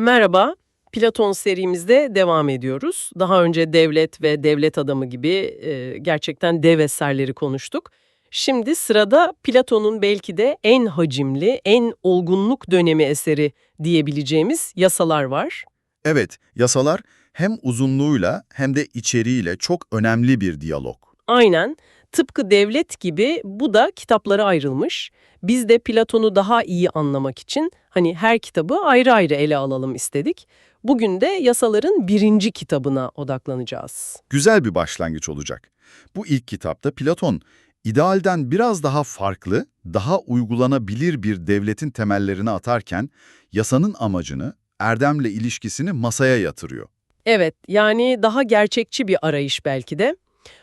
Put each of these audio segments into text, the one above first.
Merhaba, Platon serimizde devam ediyoruz. Daha önce devlet ve devlet adamı gibi e, gerçekten dev eserleri konuştuk. Şimdi sırada Platon'un belki de en hacimli, en olgunluk dönemi eseri diyebileceğimiz yasalar var. Evet, yasalar hem uzunluğuyla hem de içeriğiyle çok önemli bir diyalog. Aynen, tıpkı devlet gibi bu da kitaplara ayrılmış. Biz de Platon'u daha iyi anlamak için hani her kitabı ayrı ayrı ele alalım istedik. Bugün de yasaların birinci kitabına odaklanacağız. Güzel bir başlangıç olacak. Bu ilk kitapta Platon, idealden biraz daha farklı, daha uygulanabilir bir devletin temellerini atarken, yasanın amacını, erdemle ilişkisini masaya yatırıyor. Evet, yani daha gerçekçi bir arayış belki de.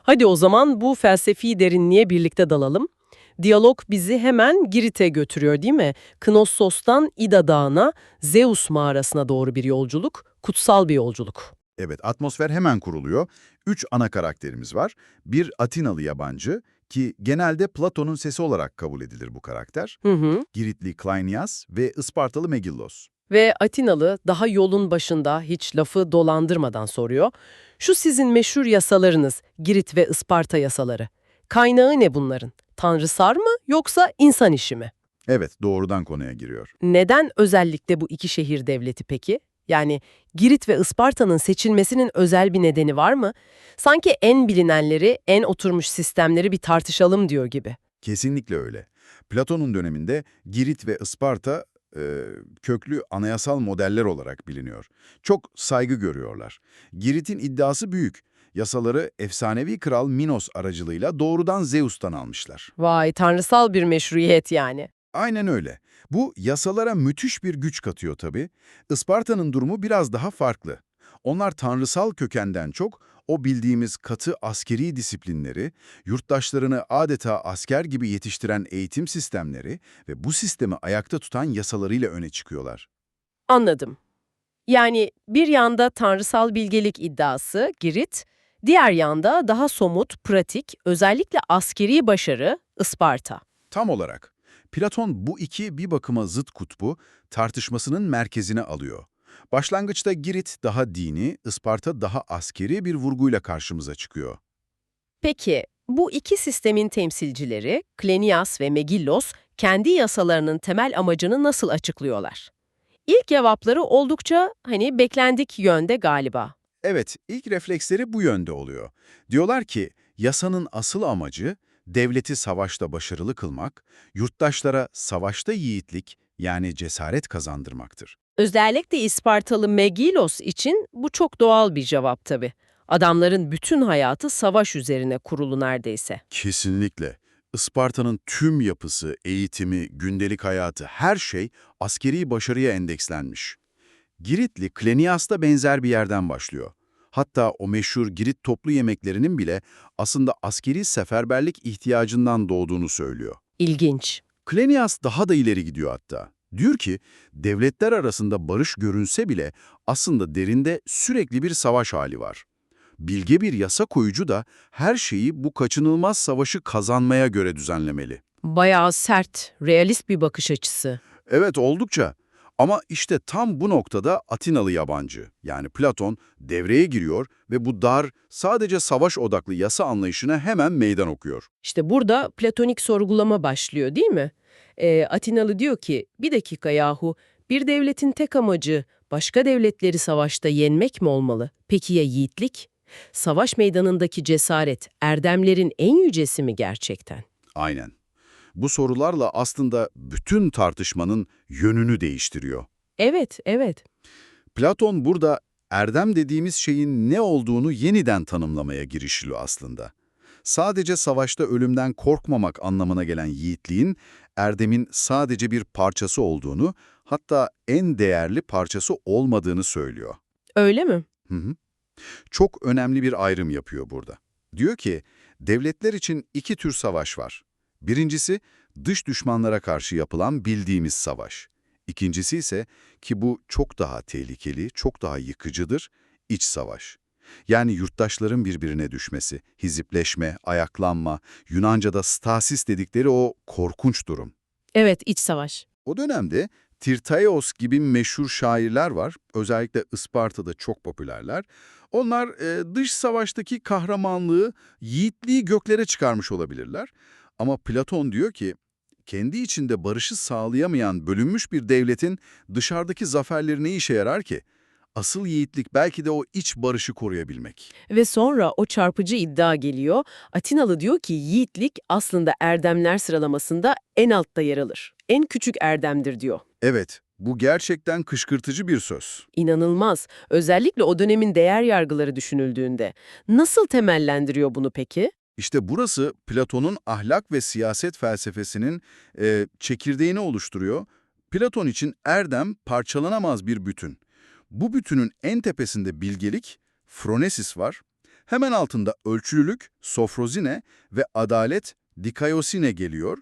Hadi o zaman bu felsefi derinliğe birlikte dalalım. Diyalog bizi hemen Girit'e götürüyor değil mi? Knossos'tan İda Dağı'na, Zeus mağarasına doğru bir yolculuk, kutsal bir yolculuk. Evet, atmosfer hemen kuruluyor. Üç ana karakterimiz var. Bir Atinalı yabancı ki genelde Platon'un sesi olarak kabul edilir bu karakter. Hı hı. Giritli Klinias ve Ispartalı Megillos. Ve Atinalı daha yolun başında hiç lafı dolandırmadan soruyor. Şu sizin meşhur yasalarınız, Girit ve Isparta yasaları. Kaynağı ne bunların? Tanrısar mı yoksa insan işi mi? Evet, doğrudan konuya giriyor. Neden özellikle bu iki şehir devleti peki? Yani Girit ve Isparta'nın seçilmesinin özel bir nedeni var mı? Sanki en bilinenleri, en oturmuş sistemleri bir tartışalım diyor gibi. Kesinlikle öyle. Platon'un döneminde Girit ve Isparta e, köklü anayasal modeller olarak biliniyor. Çok saygı görüyorlar. Girit'in iddiası büyük. Yasaları efsanevi kral Minos aracılığıyla doğrudan Zeus'tan almışlar. Vay tanrısal bir meşruiyet yani. Aynen öyle. Bu yasalara müthiş bir güç katıyor tabii. Isparta'nın durumu biraz daha farklı. Onlar tanrısal kökenden çok o bildiğimiz katı askeri disiplinleri, yurttaşlarını adeta asker gibi yetiştiren eğitim sistemleri ve bu sistemi ayakta tutan yasalarıyla öne çıkıyorlar. Anladım. Yani bir yanda tanrısal bilgelik iddiası, Girit, diğer yanda daha somut, pratik, özellikle askeri başarı, Isparta. Tam olarak. Platon bu iki bir bakıma zıt kutbu tartışmasının merkezine alıyor. Başlangıçta Girit daha dini, Isparta daha askeri bir vurguyla karşımıza çıkıyor. Peki, bu iki sistemin temsilcileri, Klenias ve Megillos, kendi yasalarının temel amacını nasıl açıklıyorlar? İlk cevapları oldukça hani beklendik yönde galiba. Evet, ilk refleksleri bu yönde oluyor. Diyorlar ki, yasanın asıl amacı, devleti savaşta başarılı kılmak, yurttaşlara savaşta yiğitlik yani cesaret kazandırmaktır. Özellikle İspartalı Megilos için bu çok doğal bir cevap tabii. Adamların bütün hayatı savaş üzerine kurulu neredeyse. Kesinlikle. Isparta'nın tüm yapısı, eğitimi, gündelik hayatı, her şey askeri başarıya endekslenmiş. Giritli Klenias da benzer bir yerden başlıyor. Hatta o meşhur Girit toplu yemeklerinin bile aslında askeri seferberlik ihtiyacından doğduğunu söylüyor. İlginç. Klenias daha da ileri gidiyor hatta. Diyor ki, devletler arasında barış görünse bile aslında derinde sürekli bir savaş hali var. Bilge bir yasa koyucu da her şeyi bu kaçınılmaz savaşı kazanmaya göre düzenlemeli. Bayağı sert, realist bir bakış açısı. Evet oldukça. Ama işte tam bu noktada Atinalı yabancı yani Platon devreye giriyor ve bu dar, sadece savaş odaklı yasa anlayışına hemen meydan okuyor. İşte burada platonik sorgulama başlıyor değil mi? Ee, Atinalı diyor ki, bir dakika yahu, bir devletin tek amacı başka devletleri savaşta yenmek mi olmalı? Peki ya yiğitlik? Savaş meydanındaki cesaret, erdemlerin en yücesi mi gerçekten? Aynen. Bu sorularla aslında bütün tartışmanın yönünü değiştiriyor. Evet, evet. Platon burada erdem dediğimiz şeyin ne olduğunu yeniden tanımlamaya girişiliyor aslında. Sadece savaşta ölümden korkmamak anlamına gelen yiğitliğin, erdemin sadece bir parçası olduğunu, hatta en değerli parçası olmadığını söylüyor. Öyle mi? Hı hı. Çok önemli bir ayrım yapıyor burada. Diyor ki, devletler için iki tür savaş var. Birincisi, dış düşmanlara karşı yapılan bildiğimiz savaş. İkincisi ise ki bu çok daha tehlikeli, çok daha yıkıcıdır, iç savaş. Yani yurttaşların birbirine düşmesi, hizipleşme, ayaklanma, Yunanca'da stasis dedikleri o korkunç durum. Evet, iç savaş. O dönemde Tirtaios gibi meşhur şairler var. Özellikle Isparta'da çok popülerler. Onlar e, dış savaştaki kahramanlığı, yiğitliği göklere çıkarmış olabilirler. Ama Platon diyor ki, kendi içinde barışı sağlayamayan bölünmüş bir devletin dışarıdaki zaferleri ne işe yarar ki? Asıl yiğitlik belki de o iç barışı koruyabilmek. Ve sonra o çarpıcı iddia geliyor. Atinalı diyor ki yiğitlik aslında erdemler sıralamasında en altta yer alır. En küçük erdemdir diyor. Evet, bu gerçekten kışkırtıcı bir söz. İnanılmaz. Özellikle o dönemin değer yargıları düşünüldüğünde. Nasıl temellendiriyor bunu peki? İşte burası Platon'un ahlak ve siyaset felsefesinin e, çekirdeğini oluşturuyor. Platon için erdem parçalanamaz bir bütün. Bu bütünün en tepesinde bilgelik, phronesis var. Hemen altında ölçülülük, sofrozine ve adalet, dikaiosine geliyor.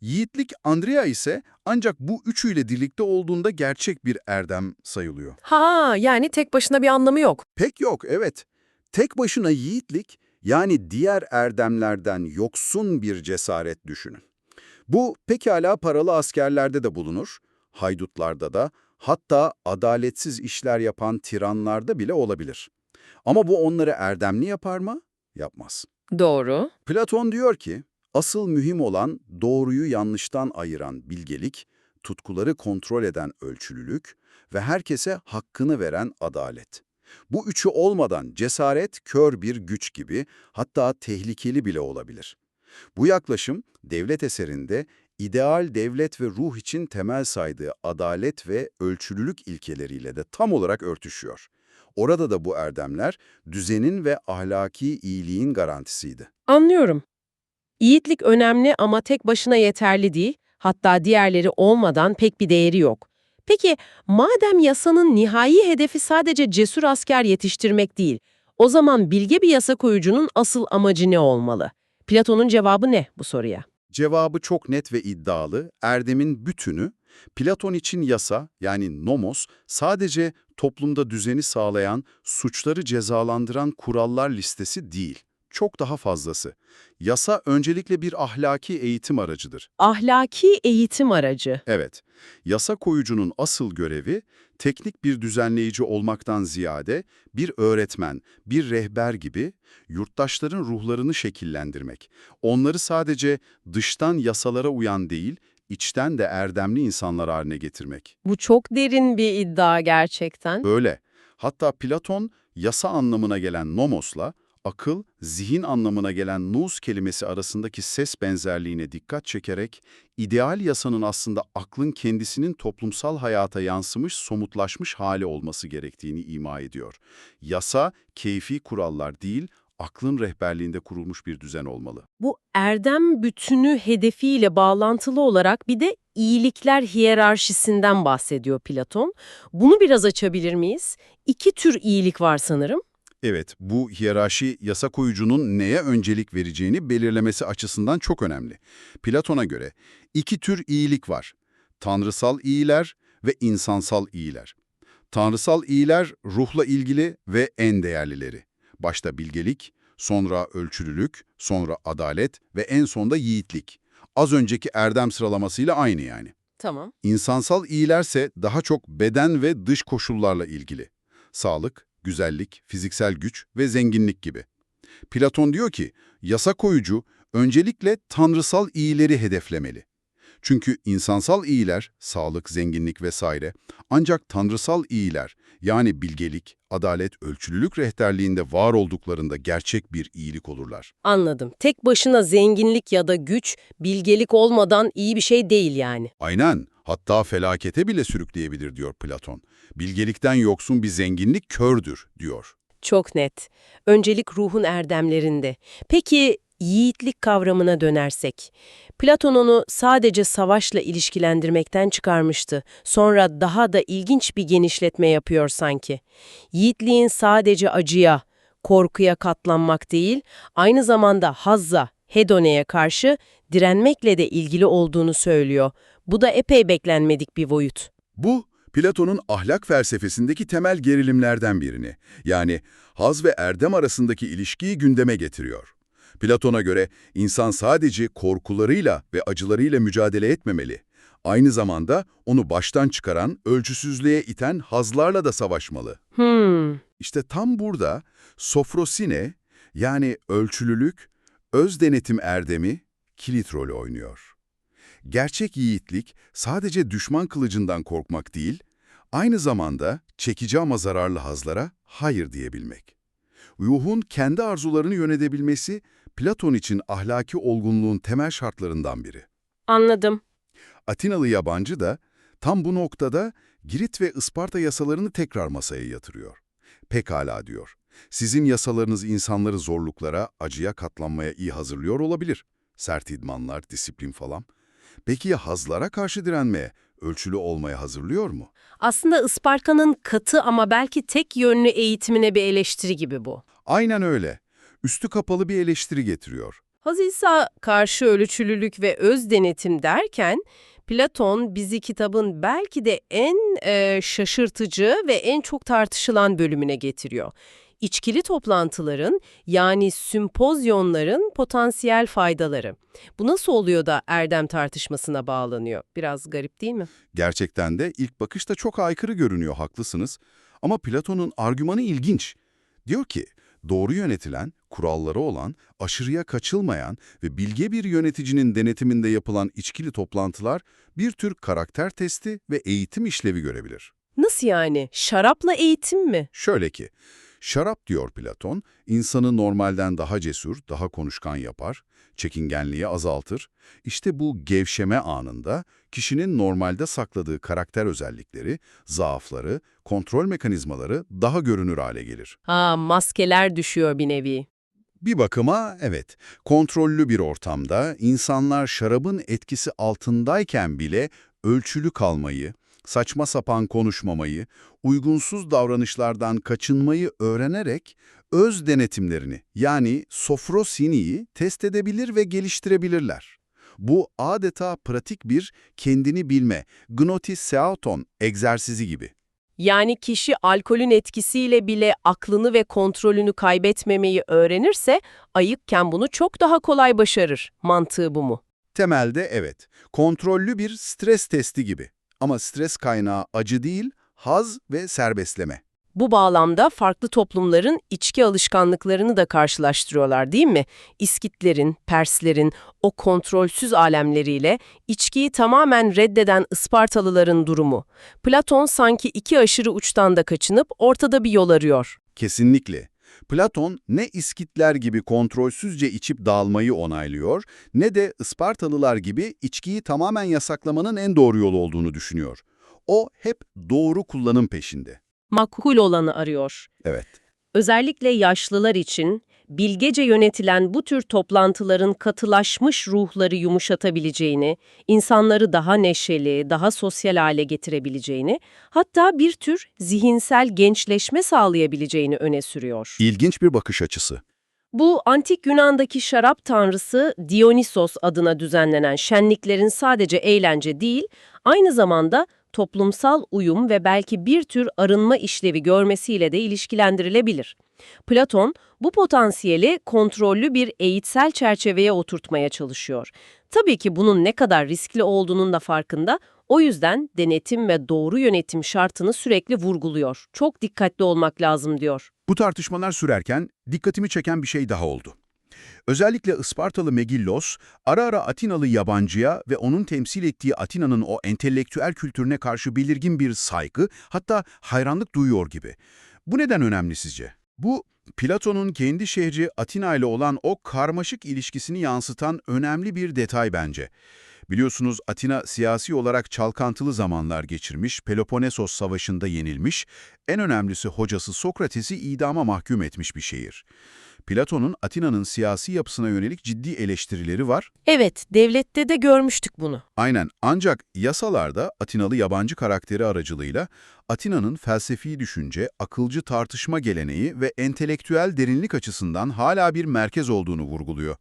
Yiğitlik, andrea ise ancak bu üçüyle birlikte olduğunda gerçek bir erdem sayılıyor. Ha, yani tek başına bir anlamı yok. Pek yok, evet. Tek başına yiğitlik, yani diğer erdemlerden yoksun bir cesaret düşünün. Bu pekala paralı askerlerde de bulunur, haydutlarda da, hatta adaletsiz işler yapan tiranlarda bile olabilir. Ama bu onları erdemli yapar mı? Yapmaz. Doğru. Platon diyor ki, asıl mühim olan doğruyu yanlıştan ayıran bilgelik, tutkuları kontrol eden ölçülülük ve herkese hakkını veren adalet. Bu üçü olmadan cesaret kör bir güç gibi, hatta tehlikeli bile olabilir. Bu yaklaşım, devlet eserinde ideal devlet ve ruh için temel saydığı adalet ve ölçülülük ilkeleriyle de tam olarak örtüşüyor. Orada da bu erdemler, düzenin ve ahlaki iyiliğin garantisiydi. Anlıyorum. Yiğitlik önemli ama tek başına yeterli değil. Hatta diğerleri olmadan pek bir değeri yok. Peki madem yasanın nihai hedefi sadece cesur asker yetiştirmek değil, o zaman bilge bir yasa koyucunun asıl amacı ne olmalı? Platon'un cevabı ne bu soruya? Cevabı çok net ve iddialı. Erdemin bütünü, Platon için yasa yani nomos sadece toplumda düzeni sağlayan, suçları cezalandıran kurallar listesi değil. Çok daha fazlası. Yasa öncelikle bir ahlaki eğitim aracıdır. Ahlaki eğitim aracı. Evet, yasa koyucunun asıl görevi teknik bir düzenleyici olmaktan ziyade bir öğretmen, bir rehber gibi yurttaşların ruhlarını şekillendirmek. Onları sadece dıştan yasalara uyan değil, içten de erdemli insanlar haline getirmek. Bu çok derin bir iddia gerçekten. Öyle. Hatta Platon yasa anlamına gelen nomosla akıl, zihin anlamına gelen nous kelimesi arasındaki ses benzerliğine dikkat çekerek, ideal yasanın aslında aklın kendisinin toplumsal hayata yansımış, somutlaşmış hali olması gerektiğini ima ediyor. Yasa, keyfi kurallar değil, aklın rehberliğinde kurulmuş bir düzen olmalı. Bu erdem bütünü hedefiyle bağlantılı olarak bir de iyilikler hiyerarşisinden bahsediyor Platon. Bunu biraz açabilir miyiz? İki tür iyilik var sanırım. Evet, bu hiyerarşi yasa koyucunun neye öncelik vereceğini belirlemesi açısından çok önemli. Platon'a göre iki tür iyilik var. Tanrısal iyiler ve insansal iyiler. Tanrısal iyiler ruhla ilgili ve en değerlileri. Başta bilgelik, sonra ölçülülük, sonra adalet ve en sonda yiğitlik. Az önceki erdem sıralamasıyla aynı yani. Tamam. İnsansal iyilerse daha çok beden ve dış koşullarla ilgili. Sağlık, güzellik, fiziksel güç ve zenginlik gibi. Platon diyor ki, yasa koyucu öncelikle tanrısal iyileri hedeflemeli. Çünkü insansal iyiler, sağlık, zenginlik vesaire, ancak tanrısal iyiler, yani bilgelik, adalet, ölçülülük rehberliğinde var olduklarında gerçek bir iyilik olurlar. Anladım. Tek başına zenginlik ya da güç, bilgelik olmadan iyi bir şey değil yani. Aynen, hatta felakete bile sürükleyebilir diyor Platon. Bilgelikten yoksun bir zenginlik kördür diyor. Çok net. Öncelik ruhun erdemlerinde. Peki yiğitlik kavramına dönersek. Platon onu sadece savaşla ilişkilendirmekten çıkarmıştı. Sonra daha da ilginç bir genişletme yapıyor sanki. Yiğitliğin sadece acıya, korkuya katlanmak değil, aynı zamanda hazza, hedoneye karşı direnmekle de ilgili olduğunu söylüyor. Bu da epey beklenmedik bir boyut. Bu, Platon'un ahlak felsefesindeki temel gerilimlerden birini, yani haz ve erdem arasındaki ilişkiyi gündeme getiriyor. Platon'a göre insan sadece korkularıyla ve acılarıyla mücadele etmemeli. Aynı zamanda onu baştan çıkaran, ölçüsüzlüğe iten hazlarla da savaşmalı. Hmm, İşte tam burada sofrosine yani ölçülülük, öz denetim erdemi kilit rolü oynuyor. Gerçek yiğitlik sadece düşman kılıcından korkmak değil, aynı zamanda çekici ama zararlı hazlara hayır diyebilmek. Ruhun kendi arzularını yönetebilmesi Platon için ahlaki olgunluğun temel şartlarından biri. anladım. Atinalı yabancı da tam bu noktada Girit ve Isparta yasalarını tekrar masaya yatırıyor. Pekala diyor. Sizin yasalarınız insanları zorluklara, acıya katlanmaya iyi hazırlıyor olabilir. Sert idmanlar, disiplin falan. Peki ya hazlara karşı direnmeye, ölçülü olmaya hazırlıyor mu? Aslında Isparta'nın katı ama belki tek yönlü eğitimine bir eleştiri gibi bu. Aynen öyle. Üstü kapalı bir eleştiri getiriyor. Hazisa karşı ölçülülük ve öz denetim derken Platon bizi kitabın belki de en e, şaşırtıcı ve en çok tartışılan bölümüne getiriyor. İçkili toplantıların yani sümpozyonların potansiyel faydaları. Bu nasıl oluyor da erdem tartışmasına bağlanıyor? Biraz garip değil mi? Gerçekten de ilk bakışta çok aykırı görünüyor, haklısınız. Ama Platon'un argümanı ilginç. Diyor ki, doğru yönetilen, kuralları olan, aşırıya kaçılmayan ve bilge bir yöneticinin denetiminde yapılan içkili toplantılar bir tür karakter testi ve eğitim işlevi görebilir. Nasıl yani? Şarapla eğitim mi? Şöyle ki, şarap diyor Platon, insanı normalden daha cesur, daha konuşkan yapar, çekingenliği azaltır. İşte bu gevşeme anında kişinin normalde sakladığı karakter özellikleri, zaafları, kontrol mekanizmaları daha görünür hale gelir. Ha, maskeler düşüyor bir nevi. Bir bakıma evet, kontrollü bir ortamda insanlar şarabın etkisi altındayken bile ölçülü kalmayı, saçma sapan konuşmamayı, uygunsuz davranışlardan kaçınmayı öğrenerek öz denetimlerini yani sofrosiniyi test edebilir ve geliştirebilirler. Bu adeta pratik bir kendini bilme, gnotis seauton egzersizi gibi. Yani kişi alkolün etkisiyle bile aklını ve kontrolünü kaybetmemeyi öğrenirse ayıkken bunu çok daha kolay başarır. Mantığı bu mu? Temelde evet, kontrollü bir stres testi gibi. Ama stres kaynağı acı değil, haz ve serbestleme. Bu bağlamda farklı toplumların içki alışkanlıklarını da karşılaştırıyorlar değil mi? İskitlerin, Perslerin o kontrolsüz alemleriyle içkiyi tamamen reddeden Ispartalıların durumu. Platon sanki iki aşırı uçtan da kaçınıp ortada bir yol arıyor. Kesinlikle. Platon ne İskitler gibi kontrolsüzce içip dağılmayı onaylıyor, ne de Ispartalılar gibi içkiyi tamamen yasaklamanın en doğru yol olduğunu düşünüyor. O hep doğru kullanım peşinde. Makul olanı arıyor. Evet. Özellikle yaşlılar için bilgece yönetilen bu tür toplantıların katılaşmış ruhları yumuşatabileceğini, insanları daha neşeli, daha sosyal hale getirebileceğini, hatta bir tür zihinsel gençleşme sağlayabileceğini öne sürüyor. İlginç bir bakış açısı. Bu antik Yunan'daki şarap tanrısı Dionysos adına düzenlenen şenliklerin sadece eğlence değil, aynı zamanda toplumsal uyum ve belki bir tür arınma işlevi görmesiyle de ilişkilendirilebilir. Platon bu potansiyeli kontrollü bir eğitsel çerçeveye oturtmaya çalışıyor. Tabii ki bunun ne kadar riskli olduğunun da farkında, o yüzden denetim ve doğru yönetim şartını sürekli vurguluyor. Çok dikkatli olmak lazım diyor. Bu tartışmalar sürerken dikkatimi çeken bir şey daha oldu. Özellikle Ispartalı Megillos, ara ara Atinalı yabancıya ve onun temsil ettiği Atina'nın o entelektüel kültürüne karşı belirgin bir saygı, hatta hayranlık duyuyor gibi. Bu neden önemli sizce? Bu, Platon'un kendi şehri Atina ile olan o karmaşık ilişkisini yansıtan önemli bir detay bence. Biliyorsunuz Atina siyasi olarak çalkantılı zamanlar geçirmiş, Peloponnesos Savaşı'nda yenilmiş, en önemlisi hocası Sokrates'i idama mahkum etmiş bir şehir. Platon'un Atina'nın siyasi yapısına yönelik ciddi eleştirileri var. Evet, devlette de görmüştük bunu. Aynen ancak yasalarda Atinalı yabancı karakteri aracılığıyla Atina'nın felsefi düşünce, akılcı tartışma geleneği ve entelektüel derinlik açısından hala bir merkez olduğunu vurguluyor.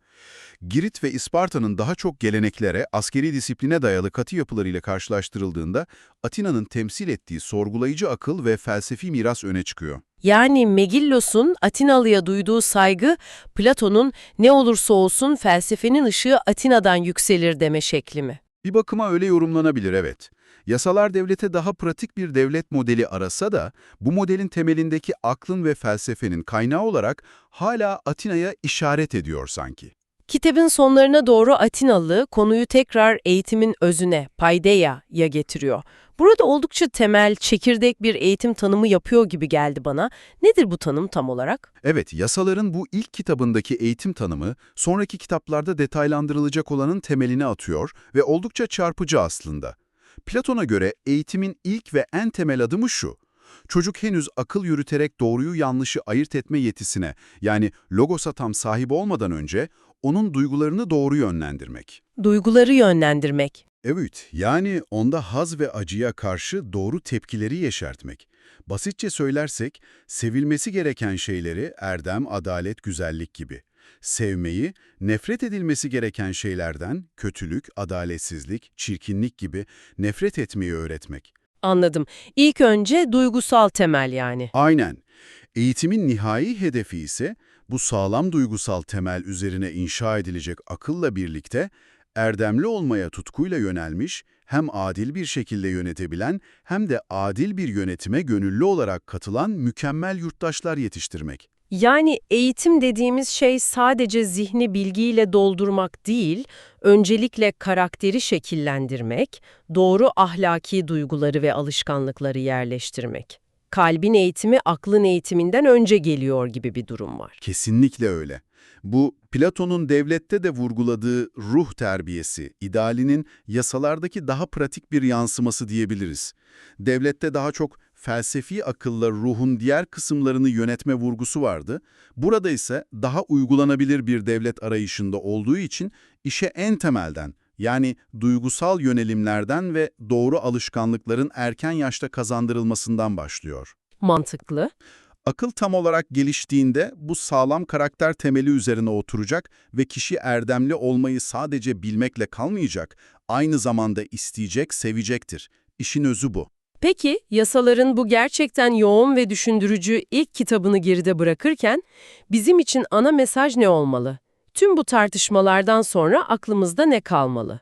Girit ve İsparta'nın daha çok geleneklere, askeri disipline dayalı katı yapılarıyla karşılaştırıldığında Atina'nın temsil ettiği sorgulayıcı akıl ve felsefi miras öne çıkıyor. Yani Megillos'un Atinalı'ya duyduğu saygı, Platon'un ne olursa olsun felsefenin ışığı Atina'dan yükselir deme şekli mi? Bir bakıma öyle yorumlanabilir evet. Yasalar devlete daha pratik bir devlet modeli arasa da bu modelin temelindeki aklın ve felsefenin kaynağı olarak hala Atina'ya işaret ediyor sanki. Kitabın sonlarına doğru Atinalı konuyu tekrar eğitimin özüne, paideia'ya getiriyor. Burada oldukça temel, çekirdek bir eğitim tanımı yapıyor gibi geldi bana. Nedir bu tanım tam olarak? Evet, yasaların bu ilk kitabındaki eğitim tanımı, sonraki kitaplarda detaylandırılacak olanın temelini atıyor ve oldukça çarpıcı aslında. Platon'a göre eğitimin ilk ve en temel adımı şu. Çocuk henüz akıl yürüterek doğruyu yanlışı ayırt etme yetisine, yani logosa tam sahip olmadan önce, onun duygularını doğru yönlendirmek. Duyguları yönlendirmek. Evet, yani onda haz ve acıya karşı doğru tepkileri yeşertmek. Basitçe söylersek, sevilmesi gereken şeyleri erdem, adalet, güzellik gibi. Sevmeyi, nefret edilmesi gereken şeylerden kötülük, adaletsizlik, çirkinlik gibi nefret etmeyi öğretmek. Anladım. İlk önce duygusal temel yani. Aynen. Eğitimin nihai hedefi ise bu sağlam duygusal temel üzerine inşa edilecek akılla birlikte erdemli olmaya tutkuyla yönelmiş, hem adil bir şekilde yönetebilen hem de adil bir yönetime gönüllü olarak katılan mükemmel yurttaşlar yetiştirmek. Yani eğitim dediğimiz şey sadece zihni bilgiyle doldurmak değil, öncelikle karakteri şekillendirmek, doğru ahlaki duyguları ve alışkanlıkları yerleştirmek. Kalbin eğitimi aklın eğitiminden önce geliyor gibi bir durum var. Kesinlikle öyle. Bu Platon'un devlette de vurguladığı ruh terbiyesi, idealinin yasalardaki daha pratik bir yansıması diyebiliriz. Devlette daha çok felsefi akılla ruhun diğer kısımlarını yönetme vurgusu vardı. Burada ise daha uygulanabilir bir devlet arayışında olduğu için işe en temelden yani duygusal yönelimlerden ve doğru alışkanlıkların erken yaşta kazandırılmasından başlıyor. Mantıklı. Akıl tam olarak geliştiğinde bu sağlam karakter temeli üzerine oturacak ve kişi erdemli olmayı sadece bilmekle kalmayacak, aynı zamanda isteyecek, sevecektir. İşin özü bu. Peki, yasaların bu gerçekten yoğun ve düşündürücü ilk kitabını geride bırakırken bizim için ana mesaj ne olmalı? Tüm bu tartışmalardan sonra aklımızda ne kalmalı?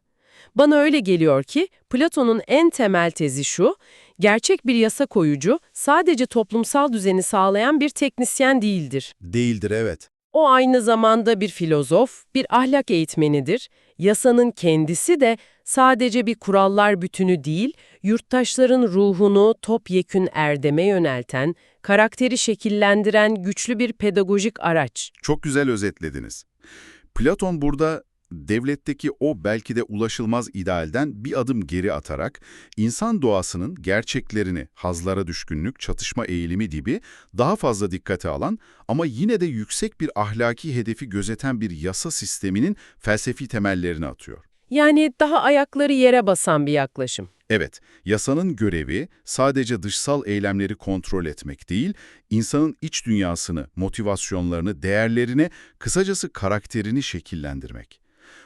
Bana öyle geliyor ki Platon'un en temel tezi şu, gerçek bir yasa koyucu sadece toplumsal düzeni sağlayan bir teknisyen değildir. Değildir evet. O aynı zamanda bir filozof, bir ahlak eğitmenidir. Yasanın kendisi de sadece bir kurallar bütünü değil, yurttaşların ruhunu topyekün erdeme yönelten, karakteri şekillendiren güçlü bir pedagojik araç. Çok güzel özetlediniz. Platon burada devletteki o belki de ulaşılmaz idealden bir adım geri atarak insan doğasının gerçeklerini, hazlara düşkünlük, çatışma eğilimi gibi daha fazla dikkate alan ama yine de yüksek bir ahlaki hedefi gözeten bir yasa sisteminin felsefi temellerini atıyor. Yani daha ayakları yere basan bir yaklaşım. Evet, yasanın görevi sadece dışsal eylemleri kontrol etmek değil, insanın iç dünyasını, motivasyonlarını, değerlerini, kısacası karakterini şekillendirmek.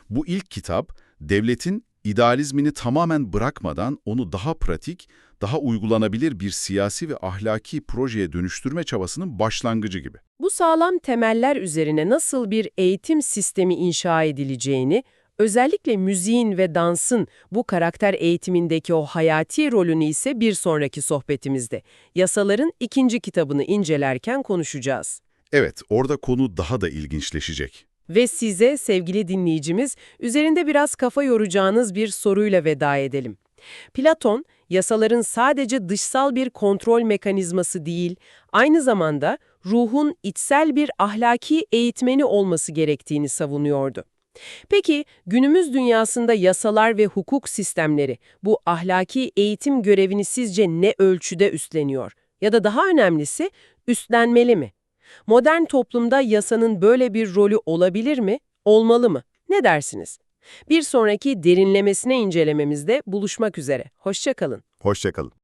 Bu ilk kitap, devletin idealizmini tamamen bırakmadan onu daha pratik, daha uygulanabilir bir siyasi ve ahlaki projeye dönüştürme çabasının başlangıcı gibi. Bu sağlam temeller üzerine nasıl bir eğitim sistemi inşa edileceğini, özellikle müziğin ve dansın bu karakter eğitimindeki o hayati rolünü ise bir sonraki sohbetimizde, yasaların ikinci kitabını incelerken konuşacağız. Evet, orada konu daha da ilginçleşecek. Ve size sevgili dinleyicimiz, üzerinde biraz kafa yoracağınız bir soruyla veda edelim. Platon, yasaların sadece dışsal bir kontrol mekanizması değil, aynı zamanda ruhun içsel bir ahlaki eğitmeni olması gerektiğini savunuyordu. Peki günümüz dünyasında yasalar ve hukuk sistemleri bu ahlaki eğitim görevini sizce ne ölçüde üstleniyor? Ya da daha önemlisi üstlenmeli mi? Modern toplumda yasanın böyle bir rolü olabilir mi, olmalı mı? Ne dersiniz? Bir sonraki derinlemesine incelememizde buluşmak üzere. Hoşça kalın. Hoşçakalın.